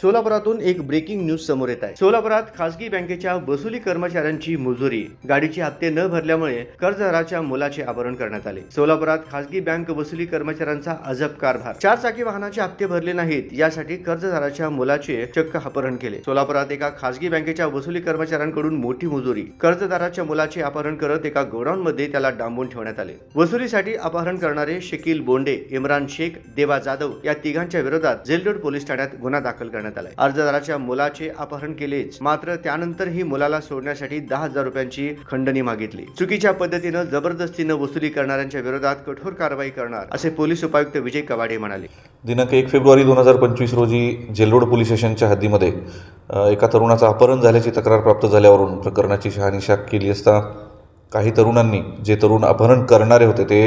सोलापुरातून एक breaking news समोर येत आहे. सोलापुरात खासगी बँकेच्या वसुली कर्मचाऱ्यांची मुजुरी गाडीचे हप्ते न भरल्यामुळे कर्जदाराच्या मुलाचे अपहरण करण्यात आले. सोलापुरात खासगी बँक वसुली कर्मचाऱ्यांचा अजब कारभार. चार चाकी वाहनाचे हप्ते भरले नाहीत यासाठी कर्जदाराच्या मुलाचे चक्क अपहरण केले. सोलापुरात एका खासगी बँकेच्या वसुली कर्मचाऱ्यांकडून मोठी मुजुरी कर्जदाराच्या मुलाचे अपहरण करत एका गोडाऊन मध्ये त्याला डांबून ठेवण्यात आले. वसुलीसाठी अपहरण करणारे शकील बोंडे इम्रान शेख देवा जाधव या तिघांच्या विरोधात जेलरोड पोलीस ठाण्यात गुन्हा दाखल करण्यात आलाय. अर्जदाराच्या मुलाचे अपहरण केलेच. मात्र त्यानंतरही मुलाला सोडण्यासाठी दहा हजार रुपयांची खंडणी मागितली. चुकीच्या पद्धतीनं जबरदस्तीनं वसुली करणाऱ्यांच्या विरोधात कठोर कारवाई करणार असे पोलीस उपायुक्त विजय कवाडे म्हणाले. दिनांक एक फेब्रुवारी दोन हजार पंचवीस रोजी जेलरोड पोलीस स्टेशनच्या हद्दीमध्ये एका तरुणाचं अपहरण झाल्याची तक्रार प्राप्त झाल्यावरून प्रकरणाची शहानिशा केली असता काही तरुणांनी जे तरुण अपहरण करणारे होते ते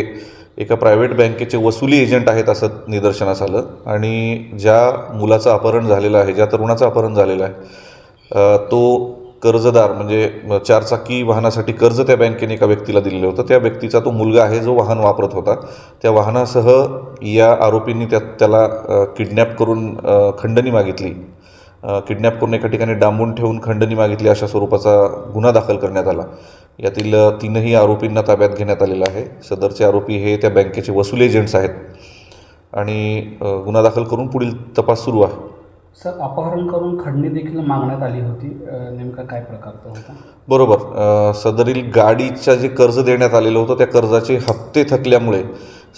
एका प्रायव्हेट बँकेचे वसुली एजंट आहेत असं निदर्शनास आलं. आणि ज्या मुलाचं अपहरण झालेलं आहे ज्या तरुणाचं अपहरण झालेलं आहे तो कर्जदार म्हणजे चारचाकी वाहनासाठी कर्ज त्या बँकेने एका व्यक्तीला दिलेलं होतं. त्या व्यक्तीचा तो मुलगा आहे जो वाहन वापरत होता. त्या वाहनासह या आरोपींनी त्या त्याला किडनॅप करून खंडणी मागितली. किडनॅप करून एका ठिकाणी डांबून ठेवून खंडणी मागितली अशा स्वरूपाचा गुन्हा दाखल करण्यात आला. यातील तीनही आरोपींना ताब्यात घेण्यात आलेला आहे. सदरचे आरोपी हे त्या बँकेचे वसूल एजंट्स आहेत. आणि गुन्हा दाखल करून पुढील तपास सुरू आहे. सर अपहरण करून खंडणी देखील मागण्यात आली होती. नेमका काय प्रकार तो होता? बरोबर. सदरील गाडीच्या जे कर्ज देण्यात आलेलं होतं त्या कर्जाचे हप्ते थकल्यामुळे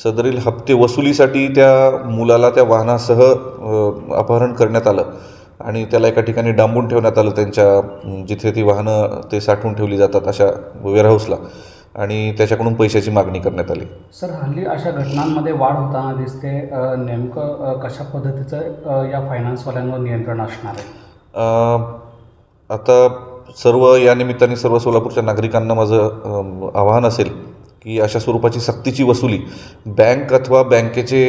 सदरील हप्ते वसुलीसाठी त्या मुलाला त्या वाहनासह अपहरण करण्यात आलं. आणि त्याला एका ठिकाणी डांबून ठेवण्यात आलं त्यांच्या जिथे ती वाहनं ते साठवून ठेवली जातात अशा वेअरहाऊसला आणि त्याच्याकडून पैशाची मागणी करण्यात आली. सर हल्ली अशा घटनांमध्ये वाढ होताना दिसते. नेमकं कशा पद्धतीचं या फायनान्सवाल्यांवर नियंत्रण असणार आहे? आता सर्व या निमित्ताने सर्व सोलापूरच्या नागरिकांना माझं आवाहन असेल की अशा स्वरूपाची सक्तीची वसुली बँक अथवा बँकेचे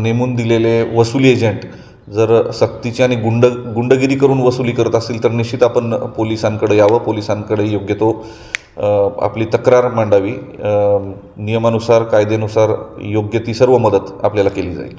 नेमून दिलेले वसुली एजंट जर सक्तीची आणि गुंड गुंडगिरी करून वसुली करत असतील तर निश्चित आपण पोलिसांकडे यावं. पोलिसांकडे योग्य तो आपली तक्रार मांडावी. नियमानुसार कायदेनुसार योग्य ती सर्व मदत आपल्याला केली जाईल.